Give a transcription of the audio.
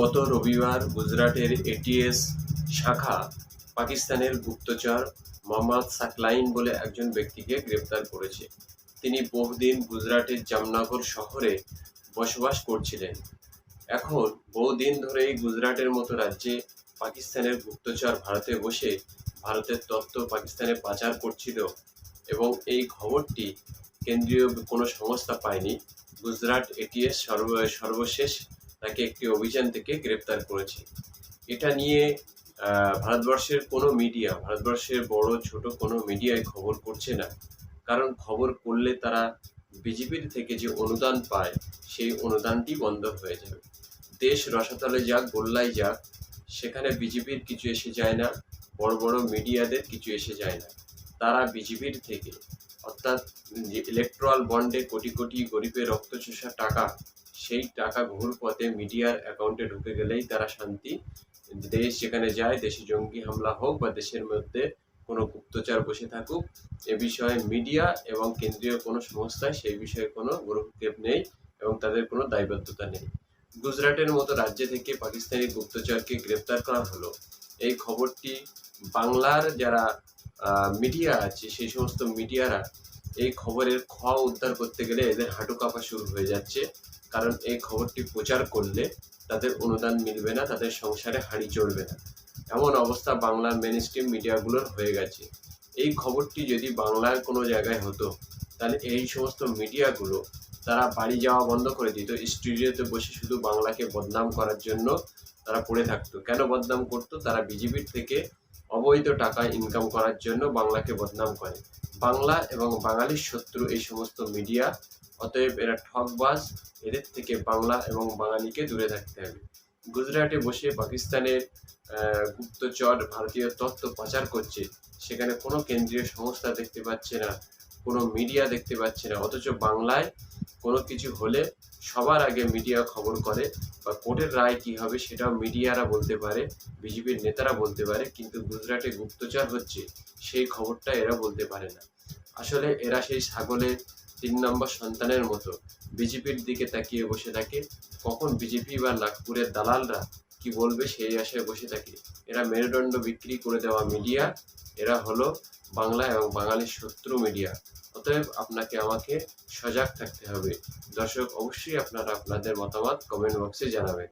গত রবিবার গুজরাটের এটিএস শাখা পাকিস্তানের গুপ্তচর মোহাম্মদ সাকলাইন বলে একজন ব্যক্তিকে গ্রেপ্তার করেছে। তিনি বহুদিন গুজরাটের জামনগর শহরে বসবাস করছিলেন। এখন বহুদিন ধরেই গুজরাটের মতো রাজ্যে পাকিস্তানের গুপ্তচর ভারতে বসে ভারতের তথ্য পাকিস্তানে পাচার করছিল এবং এই খবরটি কেন্দ্রীয় কোনো সংস্থা পায়নি। গুজরাট এটিএস সর্ব, সর্বশেষ তাকে একটি অভিযান থেকে গ্রেপ্তার করেছে। এটা নিয়ে ভারতবর্ষের কোনো মিডিয়া ভারতবর্ষের বড়, ছোট কোনো মিডিয়ায় খবর করছে না। কারণ খবর করলে তারা বিজেপির থেকে যে অনুদান পায়, সেই অনুদানটি বন্ধ হয়ে যাবে। দেশ রসাতলে যাক, গোল্লায় যাক, সেখানে বিজেপির কিছু এসে যায় না, বড় বড় মিডিয়াদের কিছু এসে যায় না। তারা বিজেপির থেকে, অর্থাৎ ইলেকট্রাল বন্ডে কোটি কোটি গরিবের রক্ত রক্তচোষা টাকা সেই টাকা ঘুর পথে মিডিয়ার অ্যাকাউন্টে ঢুকে গেলেই তারা শান্তি। দেশ যেখানে যায়, দেশে জঙ্গি হামলা হোক বা দেশের মধ্যে কোনো গুপ্তচার বসে থাকুক, এ বিষয়ে মিডিয়া এবং কেন্দ্রীয় কোনো সংস্থায় সেই বিষয়ে কোনো গুরুক্ষেপ নেই এবং তাদের কোনো দায়বদ্ধতা নেই। গুজরাটের মতো রাজ্য থেকে পাকিস্তানি গুপ্তচরকে গ্রেপ্তার করা হলো। এই খবরটি বাংলার যারা মিডিয়া আছে, সেই সমস্ত মিডিয়ারা এই খবরের খ উদ্ধার করতে গেলে এদের হাঁটু কাঁপা শুরু হয়ে যাচ্ছে। কারণ এই খবরটি প্রচার করলে তাদের অনুদান মিলবে না, তাদের সংসারে হাঁড়ি চড়বে না। এমন অবস্থা বাংলার মেন স্ট্রিম মিডিয়াগুলোর হয়ে গেছে। এই খবরটি যদি বাংলার কোনো জায়গায় হতো, তাহলে এই সমস্ত মিডিয়াগুলো তারা বাড়ি যাওয়া বন্ধ করে দিত স্টুডিওতে বসে শুধু বাংলাকে বদনাম করার জন্য তারা পড়ে থাকতো। কেন বদনাম করতো? তারা বিজেপির থেকে অবৈধ টাকা ইনকাম করার জন্য বাংলাকে বদনাম করে। বাংলা এবং বাঙালির শত্রু এই সমস্ত মিডিয়া অতএব এরা ঠকবাজ এদের থেকে বাংলা এবং বাঙালিকে দূরে থাকতে হবে। গুজরাটে বসে পাকিস্তানের গুপ্তচর ভারতীয় তত্ত্ব পাচার করছে। সেখানে কোনো কেন্দ্রীয় সংস্থা দেখতে পাচ্ছে না, কোনো মিডিয়া দেখতে পাচ্ছে না। অথচ বাংলায় কোনো কিছু হলে সবার আগে মিডিয়া খবর করে বা কোর্টের রায় কী হবে সেটাও মিডিয়ারা বলতে পারে, বিজেপির নেতারা বলতে পারে, কিন্তু গুজরাটে গুপ্তচর হচ্ছে সেই খবরটা এরা বলতে পারে না। আসলে এরা সেই ছাগলের তিন নম্বর সন্তানের মতো বিজেপির দিকে তাকিয়ে বসে থাকে। কখন বিজেপি বা নাগপুরের দালালরা কি বলবে সেই আশায় বসে থাকে। এরা মেরুদণ্ড বিক্রি করে দেওয়া মিডিয়া, এরা হলো বাংলা এবং বাঙালির শত্রু মিডিয়া। অতএব আপনাকে, আমাকে সজাগ থাকতে হবে। দর্শক, অবশ্যই আপনারা আপনাদের মতামত কমেন্ট বক্সে জানাবেন।